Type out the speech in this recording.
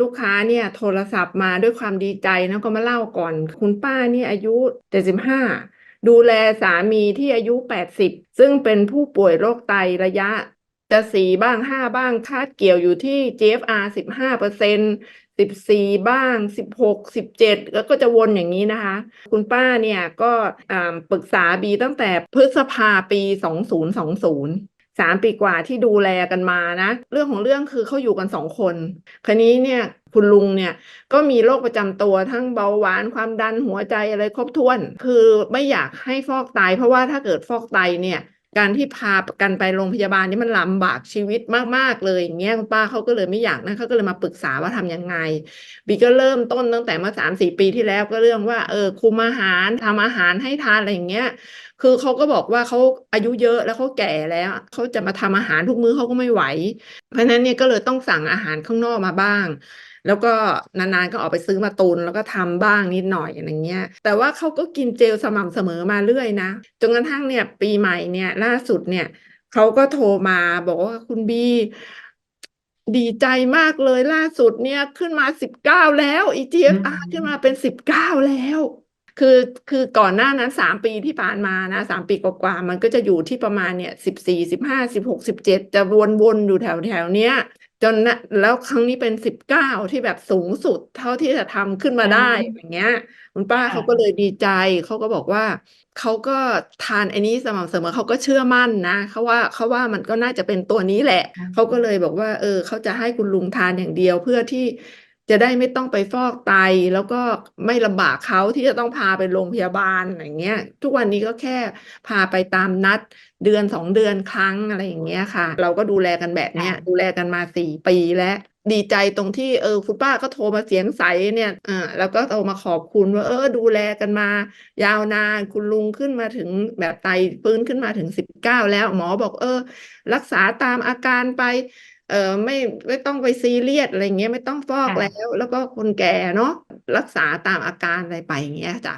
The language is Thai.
ลูกค้าเนี่ยโทรศัพท์มาด้วยความดีใจนะก็มาเล่าก่อน คุณป้านี่อายุเจ็ดสิบห้าดูแลสามีที่อายุแปดสิบซึ่งเป็นผู้ป่วยโรคไตระยะ จะสี่บ้างห้าบ้างคาดเกี่ยวอยู่ที่ GFR สิบห้าเปอร์เซ็นสิบสี่บ้างสิบหกสิบเจ็ดแล้วก็จะวนอย่างนี้นะคะ คุณป้าเนี่ยก็ปรึกษาบีตั้งแต่พฤษภาปีสองศูนย์ สามปีกว่าที่ดูแลกันมานะ เรื่องของเรื่องคือเขาอยู่กันสองคนคราวนี้เนี่ยคุณลุงเนี่ยก็มีโรคประจำตัวทั้งเบาหวานความดันหัวใจอะไรครบถ้วน คือไม่อยากให้ฟอกไต เพราะว่าถ้าเกิดฟอกไตเนี่ยการที่พากันไปโรงพยาบาลนี่มันลำบากชีวิตมาก ๆ เลยอย่างเงี้ยคุณป้าเขาก็เลยไม่อยากนะเขาก็เลยมาปรึกษาว่าทำยังไงบีก็เริ่มต้นตั้งแต่เมื่อสามสี่ปีที่แล้วก็เรื่องว่าเออคุมอาหารทำอาหารให้ทานอะไรอย่างเงี้ยคือเขาก็บอกว่าเขาอายุเยอะแล้วเขาแก่แล้วเขาจะมาทำอาหารทุกมื้อเขาก็ไม่ไหว เพราะฉะนั้นเนี่ยก็เลยต้องสั่งอาหารข้างนอกมาบ้าง แล้วก็นานๆก็ออกไปซื้อมาตุนแล้วก็ทำบ้างนิดหน่อยอะไรเงี้ย แต่ว่าเขาก็กินเจลสม่ำเสมอมาเรื่อยนะจนกระทั่งเนี่ยปีใหม่เนี่ยล่าสุดเนี่ยเขาก็โทรมาบอกว่าคุณบีดีใจมากเลยล่าสุดเนี่ยขึ้นมาสิบเก้าแล้ว EGFR ขึ้นมาเป็นสิบเก้าแล้ว คือคือก่อนหน้านั้นสามปีที่ผ่านมานะสามปีกว่าๆมันก็จะอยู่ที่ประมาณเนี่ยสิบสี่สิบห้าสิบหกสิบเจ็ดจะวนๆอยู่แถวแถวเนี้ยจนนะแล้วครั้งนี้เป็นสิบเก้าที่แบบสูงสุดเท่าที่จะทำขึ้นมาได้อืมอย่างเงี้ยคุณป้าค่ะเขาก็เลยดีใจเขาก็บอกว่าเขาก็ทานไอ้นี้สม่ำเสมอเขาก็เชื่อมั่นนะเขาว่าเขาว่ามันก็น่าจะเป็นตัวนี้แหละเขาก็เลยบอกว่า เออเขาจะให้คุณลุงทานอย่างเดียวเพื่อที่ จะได้ไม่ต้องไปฟอกไตแล้วก็ไม่ลำบากเขาที่จะต้องพาไปโรงพยาบาลอย่างเงี้ย ทุกวันนี้ก็แค่พาไปตามนัดเดือนสองเดือนครั้งอะไรอย่างเงี้ยค่ะ เราก็ดูแลกันแบบเนี้ยค่ะดูแลกันมาสี่ปีแล้วดีใจตรงที่เออคุณป้าก็โทรมาเสียงใสเนี่ยอ่าแล้วก็โทรมาขอบคุณว่าเออดูแลกันมา ยาวนานคุณลุงขึ้นมาถึงแบบไตฟื้นขึ้นมาถึงสิบเก้าแล้วหมอบอกเออ รักษาตามอาการไป เออไม่ไม่ต้องไปซีเรียสอะไรเงี้ยไม่ต้องฟอกค่ะแล้ว แล้วก็คนแก่เนาะรักษาตามอาการอะไรไปอย่างเงี้ยจ้ะ